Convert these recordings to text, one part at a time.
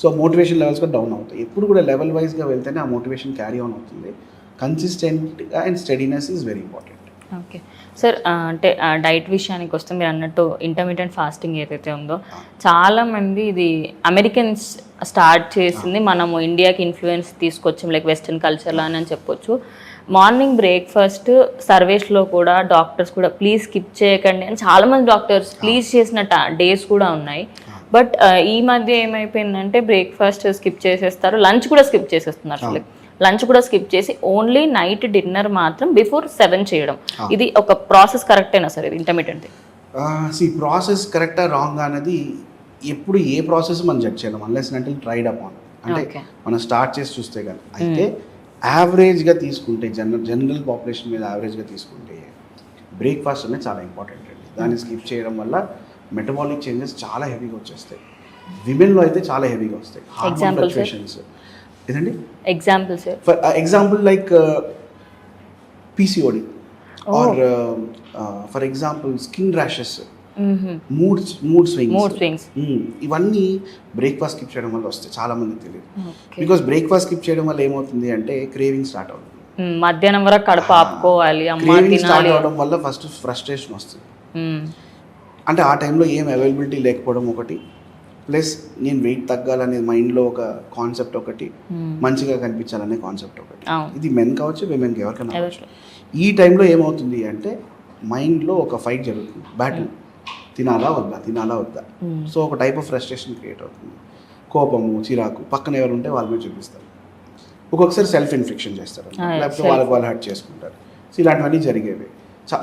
So motivation levels కూడా down అవుతాయి. ఎప్పుడు కూడా లెవెల్ వైజ్గా వెళ్తేనే ఆ మోటివేషన్ క్యారీ ఆన్ అవుతుంది. కన్సిస్టెంట్గా and steadiness is very important okay sir అంటే డైట్ విషయానికి వస్తే మీరు అన్నట్టు ఇంటర్మీడియట్ ఫాస్టింగ్ ఏదైతే ఉందో చాలా మంది ఇది అమెరికన్స్ స్టార్ట్ చేసింది మనము ఇండియాకి ఇన్ఫ్లుయెన్స్ తీసుకొచ్చాం లైక్ వెస్ట్రన్ కల్చర్లో అని చెప్పొచ్చు. మార్నింగ్ బ్రేక్ఫాస్ట్ సర్వేస్లో కూడా డాక్టర్స్ కూడా ప్లీజ్ స్కిప్ చేయకండి అని చాలా మంది డాక్టర్స్ ప్లీజ్ చేసిన డేస్ కూడా ఉన్నాయి. బట్ ఈ మధ్య ఏమైపోయిందంటే బ్రేక్ఫాస్ట్ స్కిప్ చేసేస్తారు. లంచ్ కూడా స్కిప్ చేసేస్తున్నారు అసలు. లంచ్ కూడా స్కిప్ చేసి ఓన్లీ నైట్ డిన్నర్ మాత్రం బిఫోర్ సెవెన్ చేయడం. ఇది ఒక ప్రాసెస్ కరెక్టేనా సార్ ఇది ఇంటర్మీడియట్? సి ప్రాసెస్ కరెక్టా రాంగ్ అనేది ఎప్పుడు ఏ ప్రాసెస్ మనం జడ్జ్ చేయలేం. అన్లెస్ అంటే ట్రైడ్ అప్ ఆన్ అంటే. మనం స్టార్ట్ చేసి చూస్తే కానీ అయితే యావరేజ్గా తీసుకుంటే జనరల్ జనరల్ పాపులేషన్ మీద యావరేజ్గా తీసుకుంటే బ్రేక్ఫాస్ట్ అనేది చాలా ఇంపార్టెంట్ అండి. దాన్ని స్కిప్ చేయడం వల్ల మెటబాలిక్ చేంజెస్ చాలా హెవీగా వచ్చేస్తాయి. విమెన్లో అయితే చాలా హెవీగా వస్తాయి. Sir? ఫ్లక్చుయేషన్స్ ఏదండి example for example like PCOD or for example skin rashes mood mood swings mood swings ఇవన్నీ బ్రేక్ఫాస్ట్ స్కిప్ చేయడం వల్ల వస్తాయి. చాలా మందికి తెలియదు. బికాస్ బ్రేక్ఫాస్ట్ స్కిప్ చేయడం వల్ల ఏమవుతుంది అంటే క్రేవింగ్ స్టార్ట్ అవుతుంది. మధ్యాహ్నం వరకు కడుపు ఆపుకోవాలి స్టార్ట్ అవడం వల్ల ఫస్ట్ ఫ్రస్ట్రేషన్ వస్తుంది. మ్మ్. అంటే ఆ టైంలో ఏం అవైలబిలిటీ లేకపోవడం ఒకటి. ప్లస్ నేను వెయిట్ తగ్గాలనే మైండ్లో ఒక కాన్సెప్ట్ ఒకటి. మ్మ్. మంచిగా కనిపించాలనే కాన్సెప్ట్ ఒకటి. ఇది మెన్ కావచ్చు విమెన్కి ఎవరికైనా ఎవరికి? ఈ టైంలో ఏమవుతుంది అంటే మైండ్లో ఒక ఫైట్ జరుగుతుంది. బ్యాటిల్ తినాలా వద్దా? తినాలా వద్దా? మ్మ్. సో ఒక టైప్ ఆఫ్ ఫ్రస్ట్రేషన్ క్రియేట్ అవుతుంది. కోపము చిరాకు పక్కన ఎవరు ఉంటే వాళ్ళ మీద చూపిస్తారు. ఒక్కొక్కసారి సెల్ఫ్ ఇన్ఫెక్షన్ చేస్తారు. Ah, లేకపోతే. వాళ్ళకి వాళ్ళు హర్ట్ చేసుకుంటారు. సో ఇలాంటివన్నీ జరిగేవి.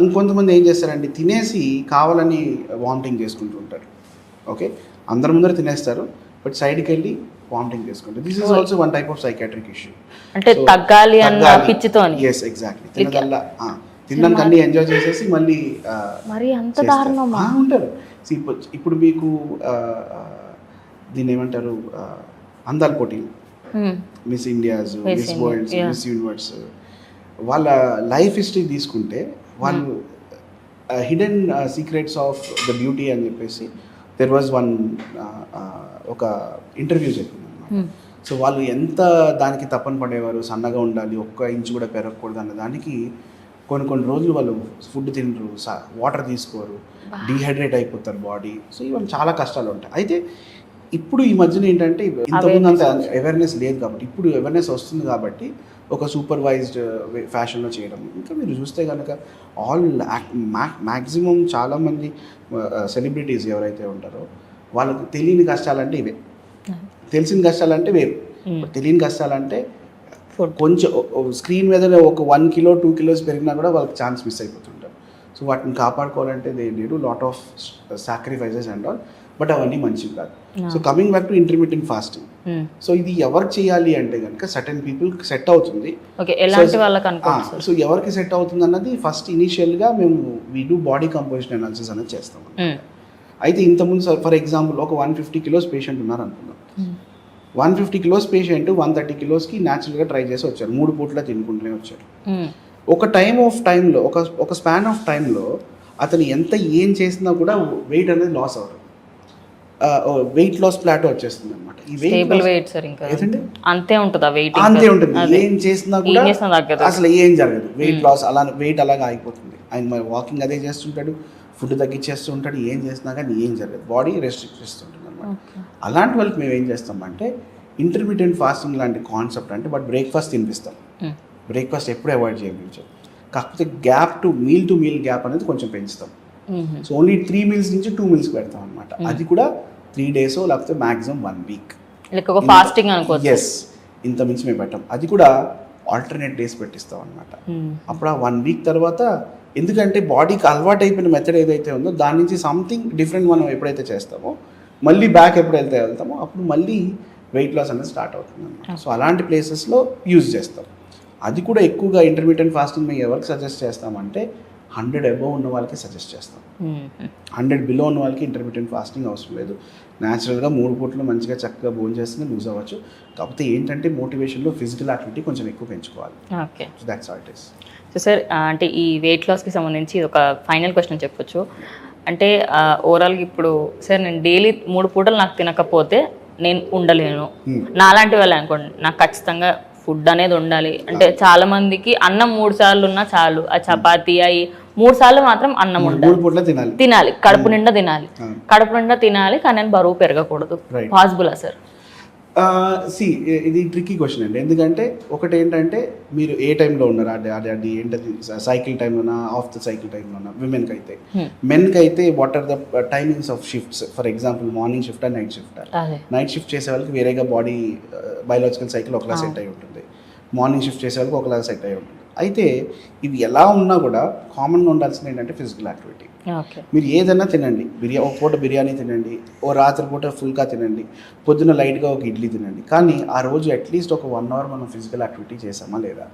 ఇంకొంతమంది ఏం చేస్తారంటే తినేసి కావాలని వామిటింగ్ చేసుకుంటూ ఉంటారు. ఓకే? అందరి ముందర తినేస్తారు బట్ సైడ్కి వెళ్ళి వామిటింగ్ చేసుకుంటారు. This is also one type of psychiatric issue అంటే తగ్గాలి అన్న ఎస్ ఎగ్జాక్ట్లీ తినదల్లా తినడానికి అన్ని ఎంజాయ్ చేసేసి మళ్ళీ మరి అంత. దారుణమా? ఉంటారు. ఇప్పుడు ఇప్పుడు మీకు దీన్ని ఏమంటారు అందాల పోటీలు. Miss Indias miss worlds. Miss universe వాళ్ళ లైఫ్ హిస్టరీ తీసుకుంటే వాళ్ళు hidden secrets of the beauty అని చెప్పేసి దెర్ వాజ్ వన్ ఒక ఇంటర్వ్యూ చెప్పింది మ్మ్. సో వాళ్ళు ఎంత దానికి తప్పన పడేవారు సన్నగా ఉండాలి ఒక్క ఇంచు కూడా పెరగకూడదు అన్న దానికి కొన్ని కొన్ని రోజులు వాళ్ళు ఫుడ్ తినరు వాటర్ తీసుకోరు డీహైడ్రేట్ అయిపోతారు బాడీ. సో ఇవన్నీ చాలా కష్టాలు ఉంటాయి. అయితే ఇప్పుడు ఈ మధ్యన ఏంటంటే ఇంతకుముందు అంత అవేర్నెస్ లేదు కాబట్టి ఇప్పుడు అవేర్నెస్ వస్తుంది కాబట్టి ఒక సూపర్వైజ్డ్ ఫ్యాషన్లో చేయడం. ఇంకా మీరు చూస్తే కనుక ఆల్ మ్యాక్సిమం చాలామంది సెలబ్రిటీస్ ఎవరైతే ఉంటారో వాళ్ళకి తెలియని కష్టాలంటే ఇవే. తెలిసిన కష్టాలంటే వేరు. తెలియని కష్టాలంటే. కొంచెం స్క్రీన్ మీద ఒక వన్ కిలో టూ కిలోస్ పెరిగినా కూడా వాళ్ళకి ఛాన్స్ మిస్ అయిపోతుంటారు సో వాటిని కాపాడుకోవాలంటే they need lot of sacrifices and all but అవన్నీ మంచివి కాదు. So coming back to intermediate fasting. So ఇది ఎవరికి చేయాలి అంటే కనుక సర్టన్ పీపుల్ సెట్ అవుతుంది. సార్ సో ఎవరికి సెట్ అవుతుంది అన్నది ఫస్ట్ ఇనిషియల్గా మేము we do body composition analysis అనేది చేస్తాం మ్మ్. అయితే ఇంతకుముందు ఫర్ ఎగ్జాంపుల్ ఒక వన్ ఫిఫ్టీ కిలోస్ పేషెంట్ ఉన్నారు అనుకుందాం. One fifty kilos patient one thirty కిలోస్కి న్యాచురల్గా ట్రై చేసి వచ్చారు. మూడు పూట్ల తినుకుంటూనే వచ్చారు. మ్మ్. ఒక టైం ఆఫ్ టైంలో ఒక ఒక స్పాన్ ఆఫ్ టైంలో అతను ఎంత ఏం చేసినా కూడా వెయిట్ అనేది లాస్ అవ్వరు వెయిట్ లాస్ ప్లాటో వచ్చేస్తుంది అనమాట స్టేబుల్ వెయిట్ సార్ ఇంకా? అంతే ఉంటుందా వెయిట్ అంతే ఉంటుంది. ఏం చేసినా కూడా. అసలు ఏం జరగదు. వెయిట్ లాస్ అలా వెయిట్ అలాగే ఆగిపోతుంది. ఆయన మరి వాకింగ్ అదే చేస్తుంటాడు ఫుడ్ తగ్గించేస్తూ ఉంటాడు ఏం చేసినా కానీ ఏం జరగదు. బాడీ రెస్ట్రిక్ట్ చేస్తుంటుంది అనమాట అలాంటి వాళ్ళకి మేము ఏం చేస్తామంటే ఇంటర్మీడియట్ ఫాస్టింగ్ లాంటి కాన్సెప్ట్ అంటే బట్ బ్రేక్ఫాస్ట్ తినిపిస్తాం. బ్రేక్ఫాస్ట్ ఎప్పుడు అవాయిడ్ చేయవచ్చు కాకపోతే gap to meal to meal gap అనేది కొంచెం పెంచుతాం. సో ఓన్లీ త్రీ మీల్స్ నుంచి టూ మీల్స్ పెడతాం అనమాట అది కూడా త్రీ డేస్ లేకపోతే మాక్సిమం వన్ వీక్ ఫాస్టింగ్ అనుకోవచ్చు. ఎస్ ఇంత మించి మేము పెట్టాం. అది కూడా ఆల్టర్నేట్ డేస్ పెట్టిస్తాం అనమాట మ్మ్. అప్పుడు ఆ వన్ వీక్ తర్వాత ఎందుకంటే బాడీకి అలవాటు అయిపోయిన మెథడ్ ఏదైతే ఉందో దాని నుంచి సంథింగ్ డిఫరెంట్ మనం ఎప్పుడైతే చేస్తామో మళ్ళీ బ్యాక్ ఎప్పుడైతే వెళ్తామో అప్పుడు మళ్ళీ వెయిట్ లాస్ అనేది స్టార్ట్ అవుతుంది అనమాట సో అలాంటి ప్లేసెస్లో యూజ్ చేస్తాం. అది కూడా ఎక్కువగా ఇంటర్మీడియట్ ఫాస్టింగ్ మేము ఎవరికి సజెస్ట్ చేస్తామంటే హండ్రెడ్ అబోవ్ ఉన్న వాళ్ళకి సజెస్ట్ చేస్తాం. హండ్రెడ్ బిలో ఉన్న వాళ్ళకి ఇంటర్మీడియట్ ఫాస్టింగ్ అవసరం లేదు. న్యాచురల్గా మూడు పూటలు మంచిగా చక్కగా భోజనం చేస్తేనే లూజ్ అవ్వచ్చు. కాకపోతే ఏంటంటే మోటివేషన్లో ఫిజికల్ యాక్టివిటీ కొంచెం ఎక్కువ పెంచుకోవాలి. Okay. So that's all it is so sir అంటే ఈ వెయిట్ లాస్కి సంబంధించి ఒక ఫైనల్ క్వశ్చన్ చెప్పొచ్చు. అంటే ఓవరాల్గా ఇప్పుడు సార్ నేను డైలీ మూడు పూటలు నాకు తినకపోతే నేను ఉండలేను. నాలాంటి వాళ్ళు అనుకోండి. నాకు ఖచ్చితంగా ఫుడ్ అనేది ఉండాలి. అంటే చాలా మందికి అన్నం మూడు సార్లు ఉన్నా చాలు. ఆ చపాతీ అయి మూడు సార్లు మాత్రం అన్నం ఉండాలి. తినాలి. కడుపు నిండా తినాలి. కడుపు నిండా తినాలి కానీ బరువు పెరగకూడదు. పాసిబులా సార్ సి ఇది ట్రిక్కీ క్వశ్చన్ అండి. ఎందుకంటే ఒకటి ఏంటంటే మీరు ఏ టైంలో ఉన్నారు? అది అది అది ఏంటది? సైకిల్ టైంలోనా ఆఫ్ ద సైకిల్ టైంలోనా విమెన్కి అయితే. మెన్కి అయితే what are the timings of shifts for example morning shift and night shift night shift చేసే వాళ్ళకి వేరేగా బాడీ బయాలజికల్ సైకిల్ ఒకలా సెట్ అయి ఉంటుంది. మార్నింగ్ షిఫ్ట్ చేసే వాళ్ళకి ఒకలా సెట్ అయి ఉంటుంది. అయితే ఇవి ఎలా ఉన్నా కూడా కామన్గా ఉండాల్సింది ఏంటంటే ఫిజికల్ యాక్టివిటీ మీరు ఏదైనా తినండి. బిర్యా ఒక పూట బిర్యానీ తినండి. ఓ రాత్రి పూట ఫుల్గా తినండి. పొద్దున్న లైట్గా ఒక ఇడ్లీ తినండి. కానీ ఆ రోజు అట్లీస్ట్ ఒక వన్ అవర్ మనం ఫిజికల్ యాక్టివిటీ చేసామా లేదా?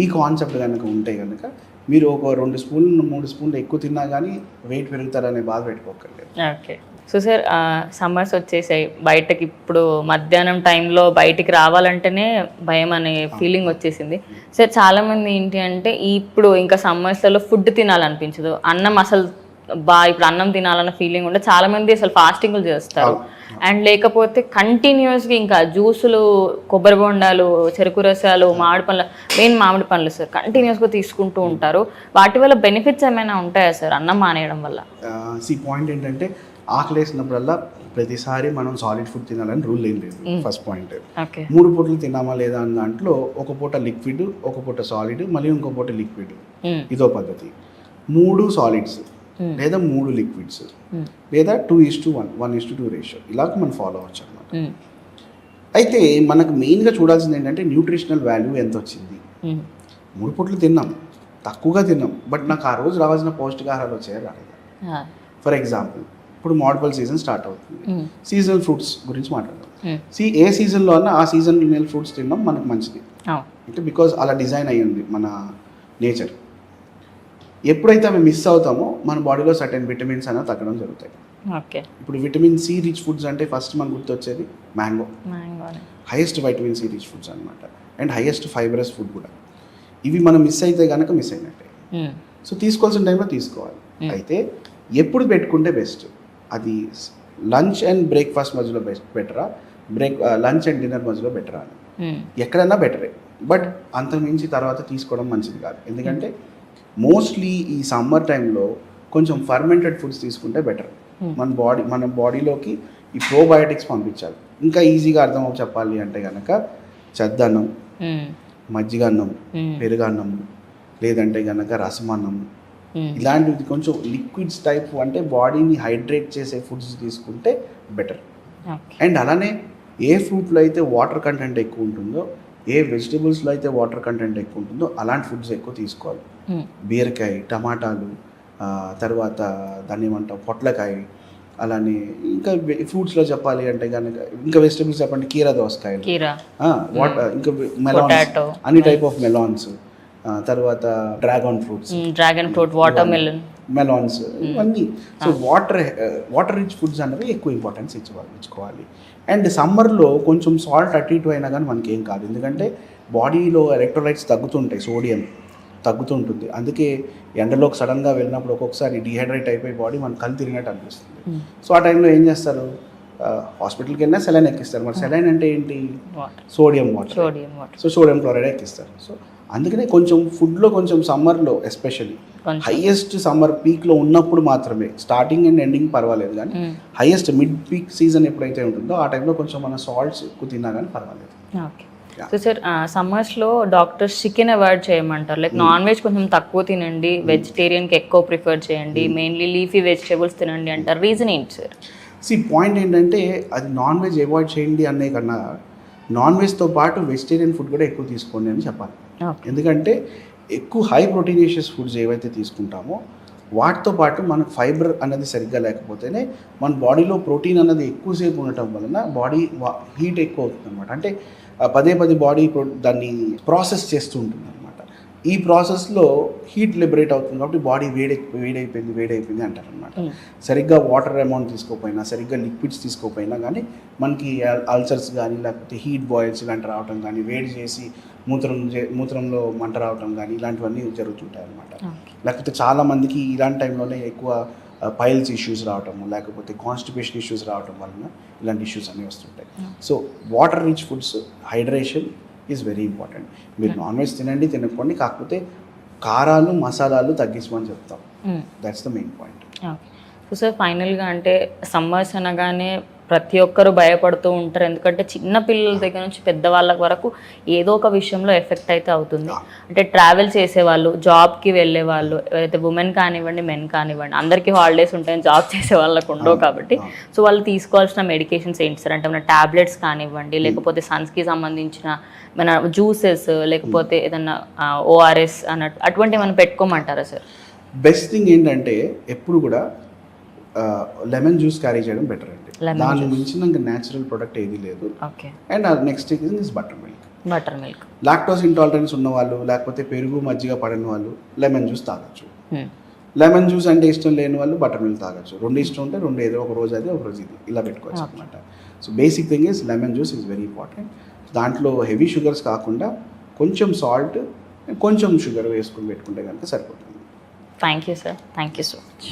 ఈ కాన్సెప్ట్ కనుక ఉంటే కనుక మీరు ఒక రెండు స్పూన్లు మూడు స్పూన్లు ఎక్కువ తిన్నా కానీ వెయిట్ పెరుగుతారనే బాధ పెట్టుకోకండి. ఓకే. సో సార్ సమ్మర్స్ వచ్చేసాయి. బయటకి ఇప్పుడు మధ్యాహ్నం టైంలో బయటికి రావాలంటేనే భయం అనే ఫీలింగ్ వచ్చేసింది. సార్ చాలా మంది ఏంటి అంటే ఇప్పుడు ఇంకా సమ్మర్స్లలో ఫుడ్ తినాలనిపించదు. అన్నం అసలు బా ఇప్పుడు అన్నం తినాలన్న ఫీలింగ్ ఉంటే చాలా మంది అసలు ఫాస్టింగ్లు చేస్తారు. అండ్ లేకపోతే కంటిన్యూస్గా ఇంకా జ్యూసులు కొబ్బరి బొండాలు చెరుకు రసాలు మామిడి పండ్లు మెయిన్ మామిడి పండ్లు సార్ కంటిన్యూస్గా తీసుకుంటూ ఉంటారు. వాటి వల్ల బెనిఫిట్స్ ఏమైనా ఉంటాయా సార్ అన్నం మానేయడం వల్ల? సి పాయింట్ ఏంటంటే ఆకలి వేసినప్పుడల్లా ప్రతిసారి మనం సాలిడ్ ఫుడ్ తినాలని రూల్ ఏం లేదు. ఫస్ట్ పాయింట్ మూడు పూటలు తినామా లేదా అన్న దాంట్లో ఒక పూట లిక్విడ్ ఒక పూట సాలిడ్ మళ్ళీ ఇంకో పూట లిక్విడ్ ఇదో పద్ధతి. మూడు సాలిడ్స్. లేదా మూడు లిక్విడ్స్ లేదా two is to one one is to two ratio ఇలాగ మనం ఫాలో అవ్వచ్చు అనమాట అయితే మనకు మెయిన్గా చూడాల్సింది ఏంటంటే న్యూట్రిషనల్ వాల్యూ ఎంత వచ్చింది? మూడు పూటలు తిన్నాం. తక్కువగా తిన్నాం. బట్ నాకు ఆ రోజు రావాల్సిన పౌష్టికాహారాలు వచ్చాయి రాలేదు? ఫర్ ఎగ్జాంపుల్ ఇప్పుడు మాడిపల్ సీజన్ స్టార్ట్ అవుతుంది. సీజనల్ ఫ్రూట్స్ గురించి మాట్లాడదాం. సీ ఏ సీజన్లో అన్నా ఆ సీజన్ ఫ్రూట్స్ తినడం మనకు మంచిది. అంటే బికాజ్ అలా డిజైన్ అయ్యి ఉంది మన నేచర్ ఎప్పుడైతే అవి మిస్ అవుతామో మన బాడీలో సర్టెన్ విటమిన్స్ అనేవి తగ్గడం జరుగుతాయి. ఓకే ఇప్పుడు విటమిన్ సి రిచ్ ఫుడ్స్ అంటే ఫస్ట్ మనకు గుర్తొచ్చేది mango highest vitamin C rich foods అనమాట అండ్ హైయెస్ట్ ఫైబరస్ ఫుడ్ కూడా. ఇవి మనం మిస్ అయితే కనుక మిస్ అయినట్టే. సో తీసుకోవాల్సిన టైంలో తీసుకోవాలి. అయితే ఎప్పుడు పెట్టుకుంటే బెస్ట్ అది లంచ్ అండ్ బ్రేక్ఫాస్ట్ మధ్యలో బెటరా? బ్రేక్ లంచ్ అండ్ డిన్నర్ మధ్యలో బెటరా? అని ఎక్కడైనా బెటరే. బట్ అంతకుమించి తర్వాత తీసుకోవడం మంచిది కాదు. ఎందుకంటే మోస్ట్లీ ఈ సమ్మర్ టైంలో కొంచెం ఫర్మెంటెడ్ ఫుడ్స్ తీసుకుంటే బెటర్. మన బాడీ మన బాడీలోకి ఈ ప్రోబయోటిక్స్ పంపించాలి. ఇంకా ఈజీగా అర్థం చెప్పాలి అంటే కనుక చెద్దన్నం మజ్జిగ అన్నం పెరుగన్నం లేదంటే కనుక రసమన్నం ఇలాంటివి కొంచెం లిక్విడ్స్ టైప్ అంటే బాడీని హైడ్రేట్ చేసే ఫుడ్స్ తీసుకుంటే బెటర్ అండ్ అలానే ఏ ఫ్రూట్లో అయితే వాటర్ కంటెంట్ ఎక్కువ ఉంటుందో ఏ వెజిటబుల్స్లో అయితే వాటర్ కంటెంట్ ఎక్కువ ఉంటుందో అలాంటి ఫుడ్స్ ఎక్కువ తీసుకోవాలి. బీరకాయ టమాటాలు తర్వాత దాన్ని ఏమంటాం పొట్లకాయ అలానే ఇంకా ఫ్రూట్స్లో చెప్పాలి అంటే కనుక ఇంకా వెజిటబుల్స్ చెప్పండి కీర దోసకాయలు. కీరా. వాట్ ఇంకా మెలాన్స్. అన్ని టైప్ ఆఫ్ మెలాన్స్ తర్వాత dragon fruits dragon fruit water melon melons ఇవన్నీ. So water water rich foods అనేవి ఎక్కువ ఇంపార్టెన్స్ ఇచ్చుకోవాలి ఇచ్చుకోవాలి. అండ్ సమ్మర్లో కొంచెం సాల్ట్ అటు ఇటు అయినా కానీ మనకి ఏం కాదు. ఎందుకంటే బాడీలో ఎలక్ట్రోలైట్స్ తగ్గుతుంటాయి సోడియం తగ్గుతుంటుంది. అందుకే ఎండలోకి సడన్గా వెళ్ళినప్పుడు ఒక్కొక్కసారి డిహైడ్రేట్ అయిపోయి బాడీ మనకు కళ్ళు తిరిగినట్టు అనిపిస్తుంది. సో ఆ టైంలో ఏం చేస్తారు? హాస్పిటల్కి వెళ్ళినా సెలైన్ ఎక్కిస్తారు. మరి సెలైన్ అంటే ఏంటి? Water sodium water sodium water so sodium chloride ఎక్కిస్తారు. So అందుకనే కొంచెం ఫుడ్లో కొంచెం సమ్మర్లో ఎస్పెషల్లీ హైయెస్ట్ సమ్మర్ పీక్లో ఉన్నప్పుడు మాత్రమే స్టార్టింగ్ అండ్ ఎండింగ్ పర్వాలేదు కానీ హైయెస్ట్ మిడ్ పీక్ సీజన్ ఎప్పుడైతే ఉంటుందో ఆ టైంలో కొంచెం మన సాల్ట్స్ ఎక్కువ తిన్నా కానీ పర్వాలేదు. ఓకే. సో సార్ సమ్మర్స్లో డాక్టర్స్ చికెన్ అవాయిడ్ చేయమంటారు. లైక్ నాన్ వెజ్ కొంచెం తక్కువ తినండి వెజిటేరియన్కి ఎక్కువ ప్రిఫర్ చేయండి మెయిన్లీ లీఫీ వెజిటేబుల్స్ తినండి అంటారు. రీజన్ ఏంటి సార్? సి పాయింట్ ఏంటంటే అది నాన్ వెజ్ అవాయిడ్ చేయండి అనే కన్నా నాన్ వెజ్తో పాటు వెజిటేరియన్ ఫుడ్ కూడా ఎక్కువ తీసుకోండి అని చెప్పాలి. ఎందుకంటే ఎక్కువ హై ప్రోటీనిషియస్ ఫుడ్స్ ఏవైతే తీసుకుంటామో వాటితో పాటు మనకు ఫైబర్ అనేది సరిగ్గా లేకపోతేనే మన బాడీలో ప్రోటీన్ అన్నది ఎక్కువసేపు ఉండటం వలన బాడీ హీట్ ఎక్కువ అవుతుంది అనమాట అంటే పదే పదే బాడీ దాన్ని ప్రాసెస్ చేస్తూ ఉంటుంది. ఈ ప్రాసెస్లో హీట్ లిబరేట్ అవుతుంది కాబట్టి బాడీ వేడి వేడైపోయింది వేడైపోయింది అంటారు అనమాట సరిగ్గా వాటర్ అమౌంట్ తీసుకోకపోయినా సరిగ్గా లిక్విడ్స్ తీసుకోకపోయినా కానీ మనకి అల్సర్స్ కానీ లేకపోతే హీట్ బాయిల్స్ ఇలాంటి రావటం కానీ వేడి చేసి మూత్రం మూత్రంలో మంట రావటం కానీ ఇలాంటివన్నీ జరుగుతుంటాయి అనమాట లేకపోతే చాలా మందికి ఇలాంటి టైంలోనే ఎక్కువ పైల్స్ ఇష్యూస్ రావటము లేకపోతే కాన్స్టిపేషన్ ఇష్యూస్ రావటం వలన ఇలాంటి ఇష్యూస్ అన్నీ వస్తుంటాయి. So water rich foods hydration is very important మీరు నాన్ వెజ్ తినండి తినకపోండి కాకపోతే కారాలు మసాలాలు తగ్గించమని చెప్తాం. That's the main point so sir ఫైనల్గా అంటే సమ్మర్స్ అనగానే ప్రతి ఒక్కరు భయపడుతూ ఉంటారు. ఎందుకంటే చిన్న పిల్లల దగ్గర నుంచి పెద్దవాళ్ళ వరకు ఏదో ఒక విషయంలో ఎఫెక్ట్ అయితే అవుతుంది. అంటే ట్రావెల్ చేసేవాళ్ళు జాబ్కి వెళ్ళే వాళ్ళు ఎవరైతే ఉమెన్ కానివ్వండి మెన్ కానివ్వండి అందరికీ హాలిడేస్ ఉంటాయని జాబ్ చేసే వాళ్ళకు ఉండవు కాబట్టి. సో వాళ్ళు తీసుకోవాల్సిన మెడికేషన్స్ ఏంటి సార్? అంటే మన టాబ్లెట్స్ కానివ్వండి లేకపోతే సన్స్కి సంబంధించిన మన జ్యూసెస్ లేకపోతే ఏదన్నా ఓఆర్ఎస్ అన్నట్టు అటువంటి మనం పెట్టుకోమంటారా సార్? బెస్ట్ థింగ్ ఏంటంటే ఎప్పుడు కూడా లెమన్ జ్యూస్ క్యారీ చేయడం బెటర్ దాని మించిన ఇంకా న్యాచురల్ ప్రొడక్ట్ ఏది లేదు. Okay and next thing is buttermilk buttermilk lactose intolerance ఉన్న వాళ్ళు లేకపోతే పెరుగు మజ్జిగ పడని వాళ్ళు లెమన్ జ్యూస్ తాగొచ్చు లెమన్ జ్యూస్ అంటే ఇష్టం లేని వాళ్ళు బటర్ మిల్క్ తాగొచ్చు. రెండు ఇష్టం ఉంటే రెండు ఏదో ఒక రోజు అది ఒక రోజు ఇది. ఇలా పెట్టుకోవచ్చు అనమాట so basic thing is lemon juice is very important దాంట్లో హెవీ షుగర్స్ కాకుండా కొంచెం సాల్ట్ కొంచెం షుగర్ వేసుకుని పెట్టుకుంటే కనుక సరిపోతుంది. Thank you sir thank you so much